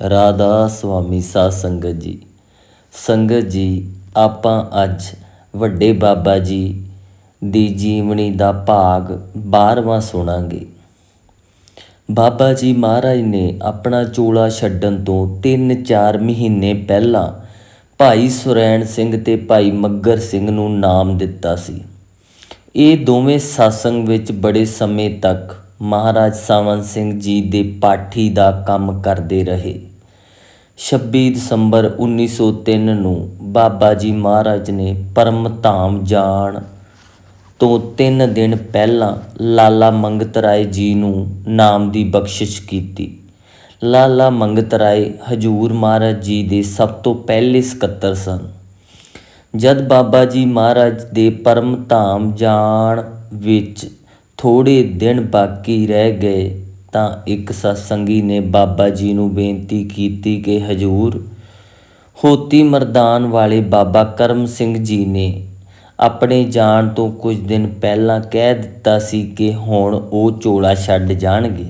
ਰਾਧਾ ਸੁਆਮੀ ਸਾਧ ਸੰਗਤ ਜੀ। ਸੰਗਤ ਜੀ, ਆਪਾਂ ਅੱਜ ਵੱਡੇ ਬਾਬਾ ਜੀ ਦੀ ਜੀਵਨੀ ਦਾ ਭਾਗ 12ਵਾਂ ਸੁਣਾਂਗੇ। ਬਾਬਾ ਜੀ ਮਹਾਰਾਜ ਨੇ ਆਪਣਾ ਚੋਲਾ ਛੱਡਣ ਤੋਂ 3-4 ਮਹੀਨੇ ਪਹਿਲਾਂ ਭਾਈ ਸੁਰੈਣ ਸਿੰਘ ਤੇ ਭਾਈ ਮੱਗਰ ਸਿੰਘ ਨੂੰ ਨਾਮ ਦਿੱਤਾ ਸੀ। ਇਹ ਦੋਵੇਂ satsang ਵਿੱਚ ਬੜੇ ਸਮੇਂ ਤੱਕ ਮਹਾਰਾਜ ਸਾਵਨ ਸਿੰਘ ਜੀ ਦੇ ਪਾਠੀ ਦਾ ਕੰਮ ਕਰਦੇ ਰਹੇ। 26 ਦਸੰਬਰ 1903 ਨੂੰ ਬਾਬਾ ਜੀ ਮਹਾਰਾਜ ਨੇ ਪਰਮ ਧਾਮ ਜਾਣ ਤੋਂ 3 ਦਿਨ ਪਹਿਲਾਂ ਲਾਲਾ ਮੰਗਤ ਰਾਏ ਜੀ ਨੂੰ ਨਾਮ ਦੀ ਬਖਸ਼ਿਸ਼ ਕੀਤੀ। ਲਾਲਾ ਮੰਗਤ ਰਾਏ ਹਜੂਰ ਮਹਾਰਾਜ ਜੀ ਦੇ ਸਭ ਤੋਂ ਪਹਿਲੇ ਸਕੱਤਰ ਸਨ। ਜਦ ਬਾਬਾ ਜੀ ਮਹਾਰਾਜ ਦੇ ਪਰਮ ਧਾਮ ਜਾਣ ਵਿੱਚ ਥੋੜੇ ਦਿਨ ਬਾਕੀ ਰਹਿ ਗਏ ਤਾਂ ਇੱਕ ਸਤਸੰਗੀ ਨੇ ਬਾਬਾ ਜੀ ਨੂੰ ਬੇਨਤੀ ਕੀਤੀ ਕਿ ਹਜੂਰ ਹੋਤੀ ਮਰਦਾਨ ਵਾਲੇ ਬਾਬਾ ਕਰਮ ਸਿੰਘ ਜੀ ਨੇ ਆਪਣੇ ਜਾਣ ਤੋਂ ਕੁਝ ਦਿਨ ਪਹਿਲਾਂ ਕਹਿ ਦਿੱਤਾ ਸੀ ਕਿ ਹੁਣ ਉਹ ਚੋਲਾ ਛੱਡ ਜਾਣਗੇ।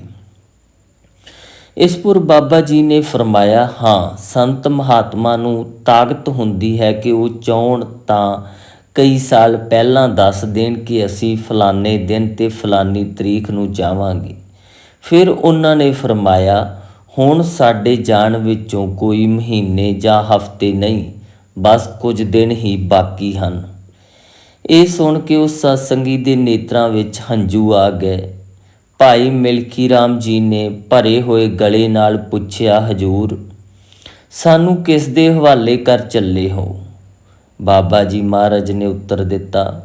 ਇਸ ਪੁਰ ਬਾਬਾ ਜੀ ਨੇ ਫਰਮਾਇਆ, ਹਾਂ, ਸੰਤ ਮਹਾਤਮਾ ਨੂੰ ਤਾਕਤ ਹੁੰਦੀ ਹੈ ਕਿ ਉਹ ਚਾਹਣ ਤਾਂ ਕਈ ਸਾਲ ਪਹਿਲਾਂ ਦੱਸ ਦੇਣ ਕਿ ਅਸੀਂ ਫਲਾਣੇ ਦਿਨ ਤੇ ਫਲਾਨੀ ਤਰੀਕ ਨੂੰ ਜਾਵਾਂਗੇ। ਫਿਰ ਉਹਨਾਂ ਨੇ ਫਰਮਾਇਆ, ਹੁਣ ਸਾਡੇ ਜਾਣ ਵਿੱਚੋਂ ਕੋਈ ਮਹੀਨੇ ਜਾਂ ਹਫ਼ਤੇ ਨਹੀਂ, ਬਸ ਕੁਝ ਦਿਨ ਹੀ ਬਾਕੀ ਹਨ। ਇਹ ਸੁਣ ਕੇ ਉਸ ਸਤਸੰਗੀ ਦੇ ਨੇਤਰਾਂ ਵਿੱਚ ਹੰਝੂ ਆ ਗਏ। ਭਾਈ ਮਿਲਖੀ ਰਾਮ ਜੀ ਨੇ ਭਰੇ ਹੋਏ ਗਲੇ ਨਾਲ ਪੁੱਛਿਆ, ਹਜੂਰ, ਸਾਨੂੰ ਕਿਸ ਦੇ ਹਵਾਲੇ ਕਰ ਚੱਲੇ ਹੋ? ਬਾਬਾ ਜੀ ਮਹਾਰਾਜ ਨੇ ਉੱਤਰ ਦਿੱਤਾ,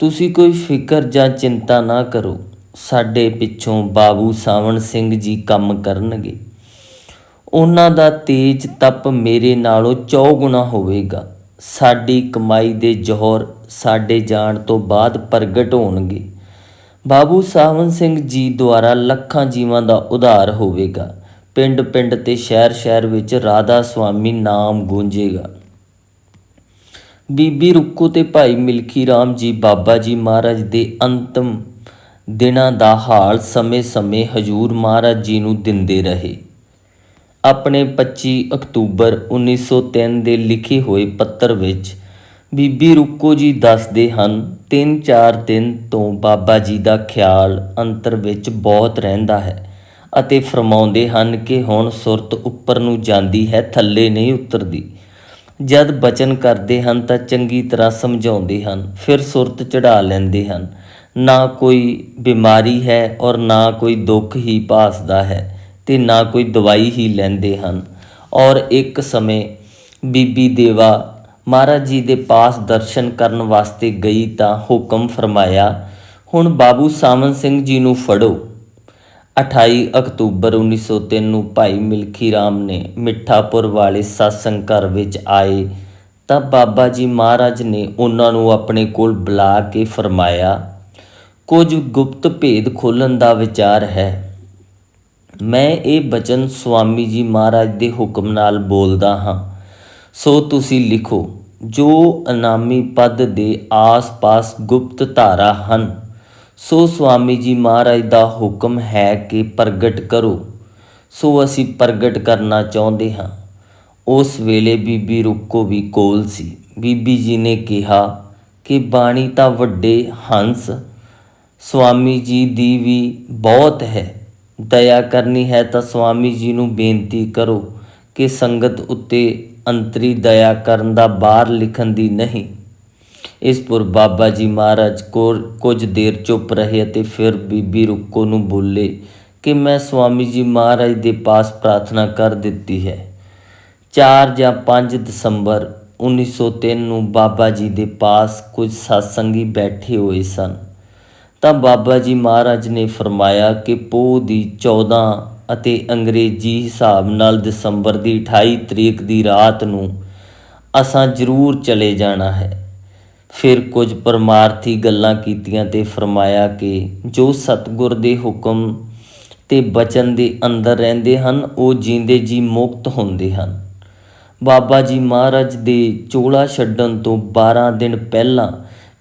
ਤੁਸੀਂ ਕੋਈ ਫਿਕਰ ਜਾਂ ਚਿੰਤਾ ਨਾ ਕਰੋ, ਸਾਡੇ ਪਿੱਛੋਂ ਬਾਬੂ ਸਾਵਣ ਸਿੰਘ ਜੀ ਕੰਮ ਕਰਨਗੇ। ਉਹਨਾਂ ਦਾ ਤੇਜ ਤਪ ਮੇਰੇ ਨਾਲੋਂ ਚੌਗੁਣਾ ਹੋਵੇਗਾ। ਸਾਡੀ ਕਮਾਈ ਦੇ ਜੋਹਰ ਸਾਡੇ ਜਾਣ ਤੋਂ ਬਾਅਦ ਪ੍ਰਗਟ ਹੋਣਗੇ। ਬਾਬੂ ਸਾਵਨ ਸਿੰਘ ਜੀ ਦੁਆਰਾ ਲੱਖਾਂ ਜੀਵਾਂ ਦਾ ਉਧਾਰ ਹੋਵੇਗਾ। ਪਿੰਡ ਪਿੰਡ ਤੇ ਸ਼ਹਿਰ ਸ਼ਹਿਰ ਵਿੱਚ ਰਾਧਾ ਸੁਆਮੀ ਨਾਮ ਗੂੰਜੇਗਾ। ਬੀਬੀ ਰੁੱਕੋ ਤੇ ਭਾਈ ਮਿਲਖੀ ਰਾਮ ਜੀ, ਬਾਬਾ ਜੀ ਮਹਾਰਾਜ ਦੇ ਅੰਤਮ ਦਿਨਾਂ ਦਾ ਹਾਲ ਸਮੇਂ-ਸਮੇਂ ਹਜੂਰ ਮਹਾਰਾਜ ਜੀ ਨੂੰ ਦਿੰਦੇ ਰਹੇ। ਆਪਣੇ 25 ਅਕਤੂਬਰ 1903 ਦੇ ਲਿਖੇ ਹੋਏ ਪੱਤਰ ਵਿੱਚ ਬੀਬੀ ਰੁੱਕੋ ਜੀ ਦੱਸਦੇ ਹਨ 3-4 ਦਿਨ ਤੋਂ ਬਾਬਾ ਜੀ ਦਾ ਖਿਆਲ ਅੰਤਰ ਵਿੱਚ ਬਹੁਤ ਰਹਿੰਦਾ ਹੈ ਅਤੇ ਫਰਮਾਉਂਦੇ ਹਨ ਕਿ ਹੁਣ ਸੁਰਤ ਉੱਪਰ ਨੂੰ ਜਾਂਦੀ ਹੈ, ਥੱਲੇ ਨਹੀਂ ਉਤਰਦੀ। ਜਦ ਬਚਨ ਕਰਦੇ ਹਨ ਤਾਂ ਚੰਗੀ ਤਰ੍ਹਾਂ ਸਮਝਾਉਂਦੇ ਹਨ, ਫਿਰ ਸੁਰਤ ਚੜਾ ਲੈਂਦੇ ਹਨ। ਨਾ ਕੋਈ ਬਿਮਾਰੀ ਹੈ ਔਰ ਨਾ ਕੋਈ ਦੁੱਖ ਹੀ ਭਾਸਦਾ ਹੈ ਤੇ ਨਾ ਕੋਈ ਦਵਾਈ ਹੀ ਲੈਂਦੇ ਹਨ। ਔਰ ਇੱਕ ਸਮੇਂ ਬੀਬੀ ਦੇਵਾ ਮਹਾਰਾਜ ਜੀ ਦੇ ਪਾਸ ਦਰਸ਼ਨ ਕਰਨ ਵਾਸਤੇ ਗਈ ਤਾਂ ਹੁਕਮ ਫਰਮਾਇਆ, ਹੁਣ ਬਾਬੂ ਸਾਵਨ ਸਿੰਘ ਜੀ ਨੂੰ ਫੜੋ। 28 ਅਕਤੂਬਰ 1903 ਨੂੰ ਭਾਈ ਮਿਲਖੀ ਰਾਮ ਨੇ ਮਿੱਠਾਪੁਰ ਵਾਲੇ satsang ਘਰ ਵਿੱਚ ਆਏ ਤਾਂ ਬਾਬਾ ਜੀ ਮਹਾਰਾਜ ਨੇ ਉਹਨਾਂ ਨੂੰ ਆਪਣੇ ਕੋਲ ਬੁਲਾ ਕੇ ਫਰਮਾਇਆ, ਕੁਝ ਗੁਪਤ ਭੇਦ ਖੋਲਣ ਦਾ ਵਿਚਾਰ ਹੈ। ਮੈਂ ਇਹ ਬਚਨ ਸੁਆਮੀ ਜੀ ਮਹਾਰਾਜ ਦੇ ਹੁਕਮ ਨਾਲ ਬੋਲਦਾ ਹਾਂ। ਸੋ ਤੁਸੀਂ ਲਿਖੋ, ਜੋ ਅਨਾਮੀ ਪਦ ਦੇ ਆਸ-ਪਾਸ ਗੁਪਤ ਧਾਰਾ ਹਨ ਸੋ ਸੁਆਮੀ ਜੀ ਮਹਾਰਾਜ ਦਾ ਹੁਕਮ ਹੈ ਕਿ ਪ੍ਰਗਟ ਕਰੋ। ਸੋ ਅਸੀਂ ਪ੍ਰਗਟ ਕਰਨਾ ਚਾਹੁੰਦੇ ਹਾਂ। ਉਸ ਵੇਲੇ ਬੀਬੀ ਰੁਕੋ ਵੀ ਕੋਲ ਸੀ। ਬੀਬੀ ਜੀ ਨੇ ਕਿਹਾ ਕਿ ਬਾਣੀ ਤਾਂ ਵੱਡੇ ਹੰਸ ਸੁਆਮੀ ਜੀ ਦੀ ਵੀ ਬਹੁਤ ਹੈ। ਦਇਆ ਕਰਨੀ ਹੈ ਤਾਂ ਸੁਆਮੀ ਜੀ ਨੂੰ ਬੇਨਤੀ ਕਰੋ ਕਿ ਸੰਗਤ ਉੱਤੇ ਅੰਤਰੀ ਦਇਆ ਕਰਨ ਦਾ ਬਾਹਰ ਲਿਖਣ ਦੀ ਨਹੀਂ। ਇਸ ਪੁਰ ਬਾਬਾ ਜੀ ਮਹਾਰਾਜ ਕੋਲ ਕੁਝ ਦੇਰ ਚੁੱਪ ਰਹੇ ਅਤੇ ਫਿਰ ਬੀਬੀ ਰੁੱਕੋ ਨੂੰ ਬੋਲੇ ਕਿ ਮੈਂ ਸਵਾਮੀ ਜੀ ਮਹਾਰਾਜ ਦੇ ਪਾਸ ਪ੍ਰਾਰਥਨਾ ਕਰ ਦਿੱਤੀ ਹੈ। 4 ਜਾਂ 5 ਦਸੰਬਰ 1903 ਨੂੰ ਬਾਬਾ ਜੀ ਦੇ ਪਾਸ ਕੁਝ satsang ਬੈਠੇ ਹੋਏ ਸਨ। ਤਾਂ ਬਾਬਾ ਜੀ ਮਹਾਰਾਜ ਨੇ ਫਰਮਾਇਆ ਕਿ ਪੋਹ ਦੀ 14 ਅਤੇ ਅੰਗਰੇਜ਼ੀ ਹਿਸਾਬ ਨਾਲ ਦਸੰਬਰ ਦੀ 28 ਤਰੀਕ ਦੀ ਰਾਤ ਨੂੰ ਅਸਾਂ ਜ਼ਰੂਰ ਚਲੇ ਜਾਣਾ ਹੈ। ਫਿਰ ਕੁਝ ਪਰਮਾਰਥੀ ਗੱਲਾਂ ਕੀਤੀਆਂ ਤੇ ਫਰਮਾਇਆ ਕਿ ਜੋ ਸਤਗੁਰ ਦੇ ਹੁਕਮ ਤੇ ਬਚਨ ਦੇ ਅੰਦਰ ਰਹਿੰਦੇ ਹਨ, ਉਹ ਜੀਂਦੇ ਜੀ ਮੁਕਤ ਹੁੰਦੇ ਹਨ। ਬਾਬਾ ਜੀ ਮਹਾਰਾਜ ਦੇ ਚੋਲਾ ਛੱਡਣ ਤੋਂ 12 ਦਿਨ ਪਹਿਲਾਂ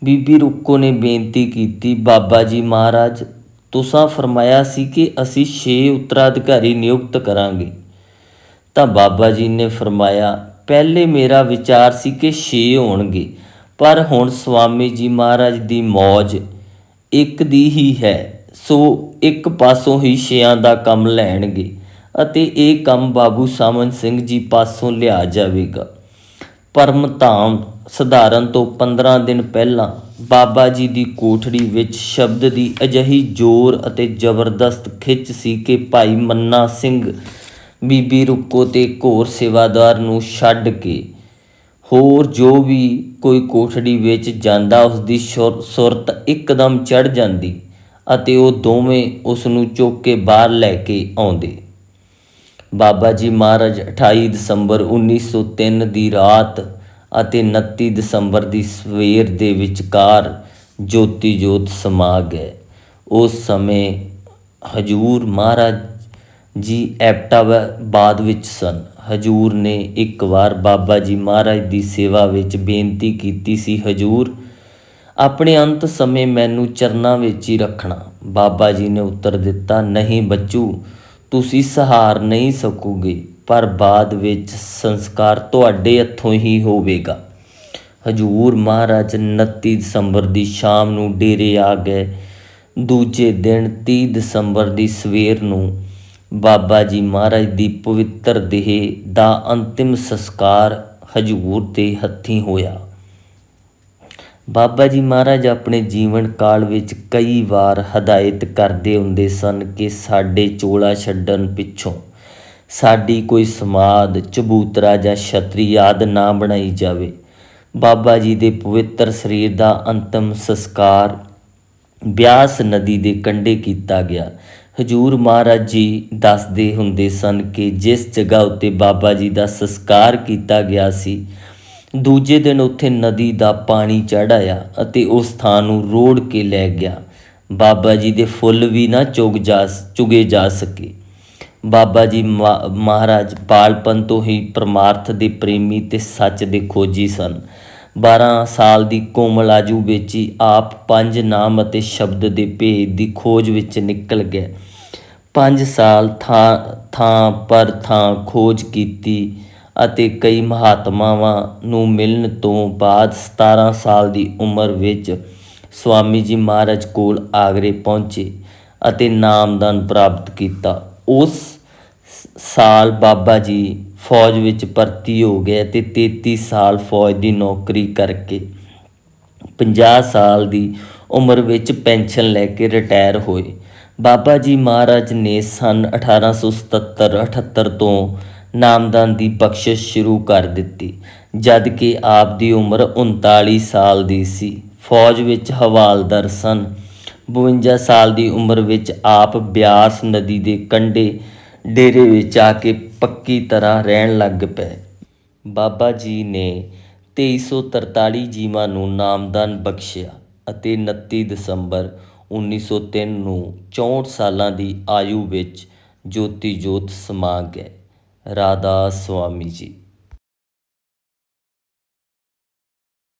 ਬੀਬੀ ਰੁੱਕੋ ਨੇ ਬੇਨਤੀ ਕੀਤੀ, ਬਾਬਾ ਜੀ ਮਹਾਰਾਜ, ਤੁਸਾਂ ਫਰਮਾਇਆ ਸੀ ਕਿ ਅਸੀਂ 6 ਉੱਤਰਾਧਿਕਾਰੀ ਨਿਯੁਕਤ ਕਰਾਂਗੇ। ਤਾਂ ਬਾਬਾ ਜੀ ਨੇ ਫਰਮਾਇਆ, ਪਹਿਲੇ ਮੇਰਾ ਵਿਚਾਰ ਸੀ ਕਿ 6 ਹੋਣਗੇ। ਪਰ ਹੁਣ ਸਵਾਮੀ ਜੀ ਮਹਾਰਾਜ ਦੀ ਮੌਜ ਇੱਕ ਦੀ ਹੀ ਹੈ, ਸੋ ਇੱਕ ਪਾਸੋਂ ਹੀ ਛਿਆਂ ਦਾ ਕੰਮ ਲੈਣਗੇ ਅਤੇ ਇਹ ਕੰਮ ਬਾਬੂ ਸਾਮਨ ਸਿੰਘ ਜੀ ਪਾਸੋਂ ਲਿਆ ਜਾਵੇਗਾ। ਪਰਮ ਧਾਮ ਸਧਾਰਨ ਤੋਂ 15 ਦਿਨ ਪਹਿਲਾਂ ਬਾਬਾ ਜੀ ਦੀ ਕੋਠੜੀ ਵਿੱਚ ਸ਼ਬਦ ਦੀ ਅਜਹੀ ਜ਼ੋਰ ਅਤੇ ਜ਼ਬਰਦਸਤ ਖਿੱਚ ਸੀ ਕਿ ਭਾਈ ਮੰਨਾ ਸਿੰਘ ਬੀਬੀ ਰੁੱਕੋ ਤੇ ਘੋਰ ਸੇਵਾਦਾਰ ਨੂੰ ਛੱਡ ਕੇ ਹੋਰ ਜੋ ਵੀ ਕੋਈ ਕੋਠੜੀ ਵਿੱਚ ਜਾਂਦਾ ਉਸ ਦੀ ਸ਼ੁਰ- ਸੁਰਤ ਇੱਕਦਮ ਚੜ ਜਾਂਦੀ ਅਤੇ ਉਹ ਦੋਵੇਂ ਉਸ ਨੂੰ ਚੁੱਕ ਕੇ ਬਾਹਰ ਲੈ ਕੇ ਆਉਂਦੇ। ਬਾਬਾ ਜੀ ਮਹਾਰਾਜ 28 ਦਸੰਬਰ 1903 ਦੀ ਰਾਤ ਅਤੇ 29 ਦਸੰਬਰ ਦੀ ਸਵੇਰ ਦੇ ਵਿਚਕਾਰ ਜੋਤੀ ਜੋਤ ਸਮਾ ਗਏ। ਉਸ ਸਮੇਂ ਹਜੂਰ ਮਹਾਰਾਜ ਜੀ ਐਬਟਾਬਾਦ ਵਿੱਚ ਸਨ। ਹਜੂਰ ਨੇ ਇੱਕ ਵਾਰ ਬਾਬਾ ਜੀ ਮਹਾਰਾਜ ਦੀ ਸੇਵਾ ਵਿੱਚ ਬੇਨਤੀ ਕੀਤੀ ਸੀ, ਹਜੂਰ, ਆਪਣੇ ਅੰਤ ਸਮੇਂ ਮੈਨੂੰ ਚਰਨਾਂ ਵਿੱਚ ਹੀ ਰੱਖਣਾ। ਬਾਬਾ ਜੀ ਨੇ ਉੱਤਰ ਦਿੱਤਾ, ਨਹੀਂ ਬੱਚੂ, ਤੁਸੀਂ ਸਹਾਰ ਨਹੀਂ ਸਕੋਗੇ, ਪਰ ਬਾਅਦ ਵਿੱਚ ਸੰਸਕਾਰ ਤੁਹਾਡੇ ਹੱਥੋਂ ਹੀ ਹੋਵੇਗਾ। ਹਜੂਰ ਮਹਾਰਾਜ 29 ਦਸੰਬਰ ਦੀ ਸ਼ਾਮ ਨੂੰ ਡੇਰੇ ਆ ਗਏ। ਦੂਜੇ ਦਿਨ 30 ਦਸੰਬਰ ਦੀ ਸਵੇਰ ਨੂੰ ਬਾਬਾ ਜੀ ਮਹਾਰਾਜ ਦੀ ਪਵਿੱਤਰ ਦੇਹ ਦਾ ਅੰਤਿਮ ਸੰਸਕਾਰ ਹਜੂਰ ਤੇ ਹੱਥੀਂ ਹੋਇਆ। ਬਾਬਾ ਜੀ ਮਹਾਰਾਜ ਆਪਣੇ ਜੀਵਨ ਕਾਲ ਵਿੱਚ ਕਈ ਵਾਰ ਹਦਾਇਤ ਕਰਦੇ ਹੁੰਦੇ ਸਨ ਕਿ ਸਾਡੇ ਚੋਲਾ ਛੱਡਣ ਪਿੱਛੋਂ ਸਾਡੀ ਕੋਈ ਸਮਾਦ ਚਬੂਤਰਾ ਜਾਂ ਛਤਰੀ ਆਦਿ ਨਾ ਬਣਾਈ ਜਾਵੇ। ਬਾਬਾ ਜੀ ਦੇ ਪਵਿੱਤਰ ਸਰੀਰ ਦਾ ਅੰਤਮ ਸੰਸਕਾਰ ਬਿਆਸ ਨਦੀ ਦੇ ਕੰਢੇ ਕੀਤਾ ਗਿਆ। ਹਜੂਰ ਮਹਾਰਾਜ ਜੀ ਦੱਸਦੇ ਹੁੰਦੇ ਸਨ ਕਿ ਜਿਸ ਜਗ੍ਹਾ ਉੱਤੇ ਬਾਬਾ ਜੀ ਦਾ ਸੰਸਕਾਰ ਕੀਤਾ ਗਿਆ ਸੀ, ਦੂਜੇ ਦਿਨ ਉੱਥੇ ਨਦੀ ਦਾ ਪਾਣੀ ਚੜ੍ਹ ਆਇਆ ਅਤੇ ਉਸ ਥਾਂ ਨੂੰ ਰੋੜ ਕੇ ਲੈ ਗਿਆ। ਬਾਬਾ ਜੀ ਦੇ ਫੁੱਲ ਵੀ ਨਾ ਚੁਗ ਜਾ ਚੁਗੇ ਜਾ ਸਕੇ। ਬਾਬਾ ਜੀ ਮਾ- ਮਹਾਰਾਜ ਬਾਲਪਨ ਤੋਂ ਹੀ ਪਰਮਾਰਥ ਦੇ ਪ੍ਰੇਮੀ ਤੇ ਸੱਚ ਦੇ ਖੋਜੀ ਸਨ। 12 ਸਾਲ ਦੀ ਕੋਮਲ ਆਜੂ ਵਿੱਚ ਹੀ ਆਪ ਪੰਜ ਨਾਮ ਅਤੇ ਸ਼ਬਦ ਦੇ ਭੇਦ ਦੀ ਖੋਜ ਵਿੱਚ ਨਿਕਲ ਗਿਆ ਪੰਜ ਸਾਲ ਥਾਂ ਥਾਂ ਪਰ ਥਾਂ ਖੋਜ ਕੀਤੀ ਅਤੇ ਕਈ ਮਹਾਤਮਾਵਾਂ ਨੂੰ ਮਿਲਣ ਤੋਂ ਬਾਅਦ 17 ਸਾਲ ਦੀ ਉਮਰ ਵਿੱਚ ਸਵਾਮੀ ਜੀ ਮਹਾਰਾਜ ਕੋਲ ਆਗਰੇ ਪਹੁੰਚੇ ਅਤੇ ਨਾਮਦਾਨ ਪ੍ਰਾਪਤ ਕੀਤਾ। ਉਸ ਸਾਲ ਬਾਬਾ ਜੀ ਫੌਜ ਵਿੱਚ ਭਰਤੀ ਹੋ ਗਏ ਤੇ 33 ਸਾਲ ਫੌਜ ਦੀ ਨੌਕਰੀ ਕਰਕੇ 50 ਸਾਲ ਦੀ ਉਮਰ ਵਿੱਚ ਪੈਨਸ਼ਨ ਲੈ ਕੇ ਰਿਟਾਇਰ ਹੋਏ। ਬਾਬਾ ਜੀ ਮਹਾਰਾਜ ਨੇ ਸਨ 1877-78 ਤੋਂ ਨਾਮਦਾਨ ਦੀ ਬਖਸ਼ਿਸ਼ ਸ਼ੁਰੂ ਕਰ ਦਿੱਤੀ, ਜਦ ਕਿ ਆਪ ਦੀ ਉਮਰ 39 ਸਾਲ ਦੀ ਸੀ। ਫੌਜ ਵਿੱਚ ਹਵਾਲਦਾਰ ਸਨ। 52 ਸਾਲ ਦੀ ਉਮਰ ਵਿੱਚ ਆਪ ਬਿਆਸ ਨਦੀ ਦੇ ਕੰਢੇ ਡੇਰੇ ਵਿੱਚ ਆ ਕੇ ਪੱਕੀ ਤਰ੍ਹਾਂ ਰਹਿਣ ਲੱਗ ਪਏ। ਬਾਬਾ ਜੀ ਨੇ 2343 ਜੀਵਾਂ ਨੂੰ ਨਾਮਦਾਨ ਬਖਸ਼ਿਆ ਅਤੇ 29 ਦਸੰਬਰ 1903 ਨੂੰ 64 ਸਾਲਾਂ ਦੀ ਆਯੂ ਵਿੱਚ ਜੋਤੀ ਜੋਤ ਸਮਾ ਗਏ। ਰਾਧਾ ਸੁਆਮੀ ਜੀ।